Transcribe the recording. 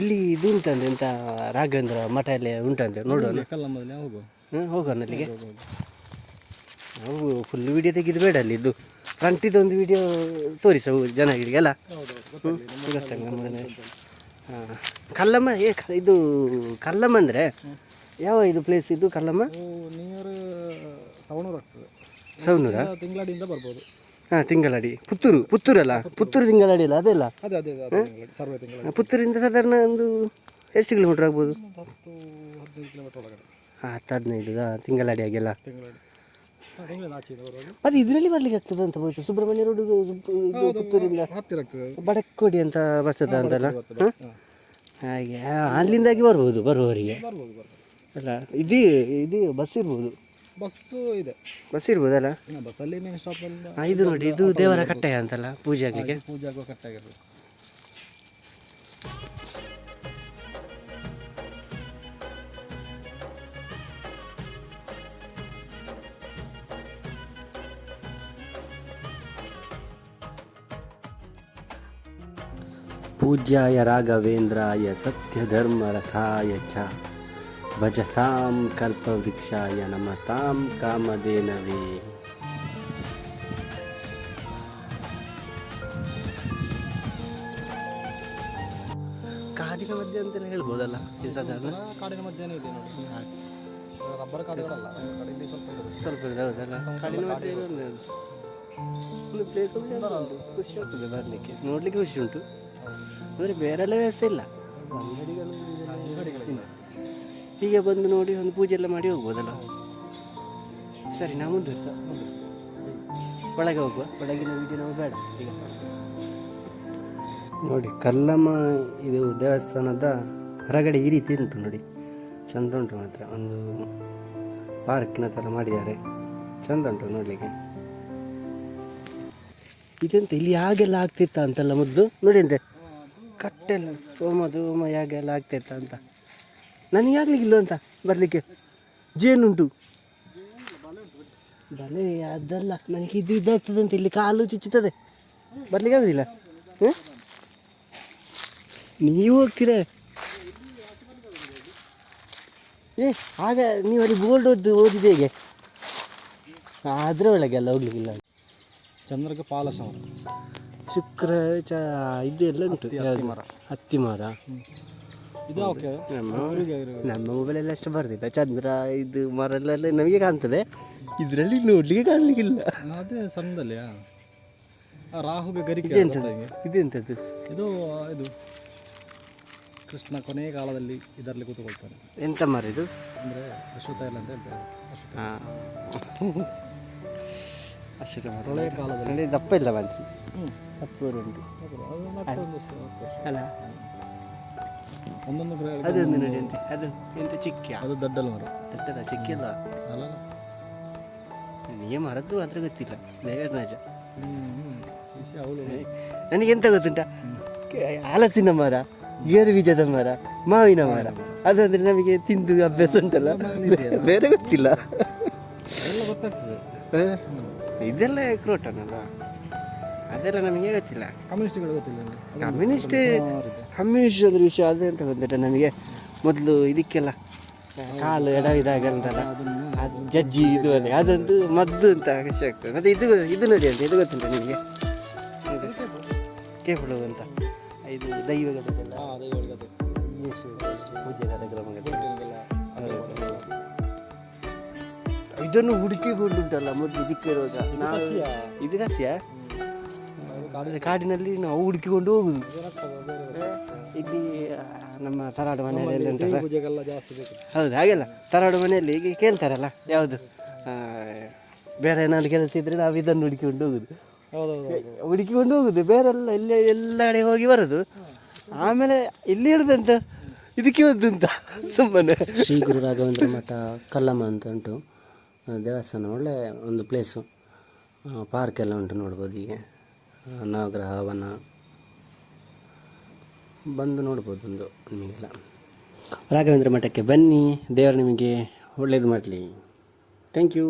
ಇಲ್ಲಿ ಇದು ಉಂಟಂತೆ ಎಂತ ರಾಘವೇಂದ್ರ ಮಠ ಎಲ್ಲ ಉಂಟಂತೆ ನೋಡೋಣ ಕಲ್ಲಮ್ಮದಲ್ಲಿ ಹೋಗು ಹ್ಞೂ ಹೋಗೋಣ ಅಲ್ಲಿಗೆ? ನಾವು ಫುಲ್ ವಿಡಿಯೋ ತೆಗೆದು ಬೇಡ ಅಲ್ಲಿ ಇದು. ಫ್ರಂಟಿದ್ದು ಒಂದು ವಿಡಿಯೋ ತೋರಿಸವು ಜನಗಳಿಗೆ ಅಲ್ಲ? ಹಾಂ ಕಲ್ಲಮ್ಮ ಏ ಇದು ಕಲ್ಲಮ್ಮ ಅಂದರೆ? ಯಾವ ಇದು ಪ್ಲೇಸ್ ಇದು ಕಲ್ಲಮ್ಮ? ನಿಯರ್ ಸವಣೂರು ಆಗ್ತದೆ. ತಿಂಗಳಿಂದ ಬರ್ಬೋದು. ಹಾಂ ತಿಂಗಳಡಿ. ಪುತ್ತೂರು ಪುತ್ತೂರಲ್ಲ? ಪುತ್ತೂರು. ತಿಂಗಳಡಿ ಅಲ್ಲ ಅದೆಲ್ಲ? ಅದೇ ಅದೇ ಅದೇ ತಿಂಗಳಡಿ ಸರ್ವೆ ತಿಂಗಳ ಪುತ್ತೂರಿಂದ ಸಾಧಾರಣ ಒಂದು ಎಷ್ಟು ಕಿಲೋಮೀಟ್ರ್ ಆಗ್ಬೋದು? ಹತ್ತು ಹದಿನೈದು ಕಿಲೋಮೀಟರ್ ಒಳಗಡೆ. ಹಾಂ ಹತ್ತು ಹದಿನೈದು ತಿಂಗಳಡಿ ಆಗಿಲ್ಲ ತಿಂಗಳ ಆಚೆಯಿಂದ ಬರುವಾಗ ಅದು ಇದರಲ್ಲಿ ಬರ್ಲಿಕ್ಕೆ ಆಗ್ತದೆ ಅಂತ ಬಹುಶಃ. ಸುಬ್ರಹ್ಮಣ್ಯ ರೋಡ್ ಪುತ್ತೂರಿಂದ ಹತ್ತಿರ ಆಗ್ತದೆ. ಬಡಕೋಡಿ ಅಂತ ಬರ್ತದ ಅಂತಲ್ಲ. ಹಾಂ? ಹಾಗೆ ಆ, ಅಲ್ಲಿಂದಾಗಿ ಬರ್ಬೋದು ಬರುವವರಿಗೆ. ಬರ್ಬೋದು ಬರ್ಬೋದು. ಅಲ್ಲ ಇದು ಇದು ಬಸ್ ಇರ್ಬೋದು. ಬಸ್ಸು ಇದೆ. ಬಸ್ ಇರ್ಬೋದಲ್ಲ? ಬಸ್ಸಲ್ಲಿ ಮೇನ್ ಸ್ಟಾಪಲ್ಲಿ ಹಾಂ ಇದು ನೋಡಿ ಇದು ದೇವರ ಕಟ್ಟೆ ಅಂತಲ್ಲ ಪೂಜೆ ಆಗಲಿಕ್ಕೆ ಪೂಜೆ ಆಗುವ ಕಟ್ಟಾಗಿರೋದು ಪೂಜ್ಯಾಯ ರಾಘವೇಂದ್ರಾಯ ಸತ್ಯಧರ್ಮರಥಾಯ ಚ. ಭಜತಾಂ ಕಲ್ಪವೃಕ್ಷಾಯ ನಮತಾಂ ಕಾಮಧೇನವೇ ಕಾಡಿನ ಮಧ್ಯೆ ಅಂತ ಹೇಳ್ಬೋದಲ್ಲ ಈ ಸಾಧಾರಣ? ಕಾಡಿನ ಮಧ್ಯೆನೇ ಇದೆ ನೋಡಿ ರಬ್ಬರ್ ಕಾಡುಗಳಲ್ಲ ಕಡೆಯಲ್ಲಿ ಸ್ವಲ್ಪ ಇದೆ. ಸ್ವಲ್ಪ ಇದೆ, ಹೌದಲ್ಲ ಕಾಡಿನ ಮಧ್ಯೆ ಒಂದು ಒಂದು ಪ್ಲೇಸ್ ಒಂದು ಖುಷಿ ಆಗ್ತದೆ ಬರಲಿಕ್ಕೆ. ನೋಡ್ಲಿಕ್ಕೆ ಖುಷಿ ಉಂಟು. ಅಂದರೆ ಬೇರೆಲ್ಲ ವ್ಯವಸ್ಥೆ ಇಲ್ಲ. ಅಂಗಡಿಗಳು ಅಂಗಡಿಗಳಿಲ್ಲ ಹೀಗೆ ಬಂದು ನೋಡಿ ಒಂದು ಪೂಜೆ ಎಲ್ಲ ಮಾಡಿ ಹೋಗ್ಬೋದಲ್ಲ? ಸರಿ, ನಾವು ಮುಂದೆ ಒಳಗೆ ಹೋಗುವ. ಒಳಗಿನ ವಿಡಿಯೋ ನಾವು ಬೇಡ. ನೋಡಿ, ಕಲ್ಲಮ್ಮ, ಇದು ದೇವಸ್ಥಾನದ ಹೊರಗಡೆ ಈ ರೀತಿ ಉಂಟು ನೋಡಿ. ಚಂದ ಉಂಟು ಮಾತ್ರ. ಒಂದು ಪಾರ್ಕಿನ ಥರ ಮಾಡಿದ್ದಾರೆ. ಚಂದ ಉಂಟು ನೋಡಲಿಕ್ಕೆ. ಇದೆಂತ ಇಲ್ಲಿ ಹಾಗೆಲ್ಲ ಆಗ್ತಿತ್ತ ಅಂತೆಲ್ಲ ಮೊದಲು? ನೋಡಿ ಅಂತೆ ಕಟ್ಟೆಲ್ಲ ಸೋಮ ಧೂಮ ಯಾಗೆಲ್ಲ ಆಗ್ತಿತ್ತ ಅಂತ. ನನಗೆ ಆಗ್ಲಿಕ್ಕಿಲ್ಲ ಅಂತ ಬರಲಿಕ್ಕೆ? ಜೇನುಂಟು. ಬಲೆ ಅದಲ್ಲ ನನಗೆ ಇದು ಇದಾಗ್ತದೆ ಅಂತ ಇಲ್ಲಿ ಕಾಲು ಚುಚ್ಚುತ್ತದೆ. ಬರಲಿಕ್ಕೆ ಆಗೋದಿಲ್ಲ? ಹ್ಞೂ ನೀವು ಹೋಗ್ತೀರ? ಏ ಆಗ ನೀವು ಅಲ್ಲಿ ಬೋರ್ಡ್ ಓದಿ ಓದಿದೆ ಹೇಗೆ? ಆದರೆ ಒಳಗೆ ಎಲ್ಲ ಹೋಗ್ಲಿಕ್ಕಿಲ್ಲ ಚಂದ್ರಕ ಪಾಲಸ ಶುಕ್ರ ಚ ಇದೆಲ್ಲ ಉಂಟು. ಹತ್ತಿ ಮರ. ಹತ್ತಿ ಮರ. ನಮ್ಮ ನಮ್ಮ ಮೊಬೈಲೆಲ್ಲ ಅಷ್ಟು ಬರ್ದಿಲ್ಲ. ಚಂದ್ರ ಇದು ಮರ ಎಲ್ಲ ಎಲ್ಲ ನಮಗೆ ಕಾಣ್ತದೆ. ಇದರಲ್ಲಿ ನೋಡ್ಲಿಕ್ಕೆ ಕಾಣಲಿಕ್ಕಿಲ್ಲ. ಅದೇ ಸಣ್ಣದಲ್ಲಿ ರಾಹುಗೆ ಗರಿಕೆ ಇದೆಂಥದ್ದು? ಇದು. ಇದು ಕೃಷ್ಣ ಕೊನೆಯ ಕಾಲದಲ್ಲಿ ಇದರಲ್ಲಿ ಕೂತ್ಕೊಳ್ತಾನೆ. ಎಂತ ಮರ ಇದು? ಅಂದರೆ ಇಲ್ಲ ಅಂತ ಹೇಳ್ತಾರೆ. ಅಷ್ಟೇ ಮರ. ಕಾಲದಲ್ಲಿ. ದಪ್ಪ ಇಲ್ಲ ಬಂತು ಸಪ್ಪೂರು ಉಂಟು ಅಲ್ಲ. ಒಂದೊಂದು ಗ್ರಹ ಅದೊಂದು ನಡಿ ಎಂತ ಅದು ಎಂತ ಚಿಕ್ಕ ಅದು ದೊಡ್ಡಲ್ಲ ಮರ. ದೊಡ್ಡದ ಚಿಕ್ಕಿಲ್ಲ ಅಲ್ಲ ನನಗೆ ಮರದ್ದು ಮಾತ್ರ ಗೊತ್ತಿಲ್ಲ. ದೇವರಾಜ ವಿಷಯ ಅವಳು. ನನಗೆ ಎಂತ ಗೊತ್ತುಂಟ? ಹಲಸಿನ ಮರ ಗೇರು ಬೀಜದ ಮರ ಮಾವಿನ ಮರ. ಅದಂದ್ರೆ ನಮಗೆ ತಿಂದು ಅಭ್ಯಾಸ ಉಂಟಲ್ಲ? ಬೇರೆ ಗೊತ್ತಿಲ್ಲ. ಎಲ್ಲ ಗೊತ್ತಾಗ್ತದೆ? ಇದೆಲ್ಲ ಕ್ರೋಟನಲ್ಲ? ಅದೆಲ್ಲ ನಮಗೆ ಗೊತ್ತಿಲ್ಲ. ಕಮ್ಯುನಿಸ್ಟ್ಗಳು ಗೊತ್ತಿಲ್ಲ ಕಮ್ಯುನಿಸ್ಟ್ ಕಮ್ಯುನಿಸ್ಟ್ ಅದ್ರ ವಿಷಯ ಅದೇ ಅಂತ ಗೊತ್ತಿಲ್ಲ ನಮಗೆ. ಮೊದಲು ಇದಕ್ಕೆಲ್ಲ ಕಾಲು ಎಡ ಇದಾಗ ಅದನ್ನು ಅದು ಜಜ್ಜಿ ಇದು ಅಲ್ಲಿ ಅದೊಂದು ಮದ್ದು ಅಂತ ಖುಷಿ ಆಗ್ತದೆ. ಮತ್ತೆ ಇದು ಇದು ನೋಡಿ ಅಂತ ಇದು ಗೊತ್ತುಂಟ ನಿಮಗೆ? ಕೇಪಳು ಅಂತ. ಇದು ದೈವ ಪೂಜೆ ಇದನ್ನು ಹುಡುಕಿಕೊಂಡುಂಟಲ್ಲ ಮೊದಲು ಚಿಕ್ಕ ಇರುವಾಗ ನಾವು ಇದು ಕಸಿಯ? ಕಾಡು ಕಾಡಿನಲ್ಲಿ ನಾವು ಹುಡುಕಿಕೊಂಡು ಹೋಗುದು. ಇಲ್ಲಿ ನಮ್ಮ ತರಾಡು ಮನೆಯಲ್ಲಿ ಉಂಟಲ್ಲ? ಜಾಸ್ತಿ ಬೇಕು. ಹೌದು ಹಾಗೆಲ್ಲ. ತರಾಡು ಮನೆಯಲ್ಲಿ ಈಗ ಕೇಳ್ತಾರಲ್ಲ ಯಾವುದು? ಬೇರೆ ಏನಾದ್ರು ಕೆಲಸ ಇದ್ರೆ ನಾವು ಇದನ್ನು ಹುಡುಕಿಕೊಂಡು ಹೋಗುದು. ಹುಡುಕಿಕೊಂಡು ಹೋಗುದು. ಬೇರೆಲ್ಲ ಎಲ್ಲ ಎಲ್ಲ ಕಡೆ ಹೋಗಿ ಬರೋದು. ಆಮೇಲೆ ಇಲ್ಲಿ ಹಿಡ್ದಂತ ಇದಕ್ಕೆ ಒಂದು ಅಂತ ಸುಮ್ಮನೆ. ಶ್ರೀ ಗುರು ರಾಘವೇಂದ್ರ ಮಠ ಕಲ್ಲಮ್ಮ ಅಂತ ಉಂಟು. ದೇವಸ್ಥಾನ ಒಳ್ಳೆ ಒಂದು ಪ್ಲೇಸು ಪಾರ್ಕ್ ಎಲ್ಲ ಉಂಟು ನೋಡ್ಬೋದು ಹೀಗೆ. ಆ, ನವಗ್ರಹ ಬಂದು ನೋಡ್ಬೋದು ಒಂದು ನಿಮಗೆಲ್ಲ. ರಾಘವೇಂದ್ರ ಮಠಕ್ಕೆ ಬನ್ನಿ ದೇವರು ನಿಮಗೆ ಒಳ್ಳೇದು ಮಾಡಲಿ. Thank you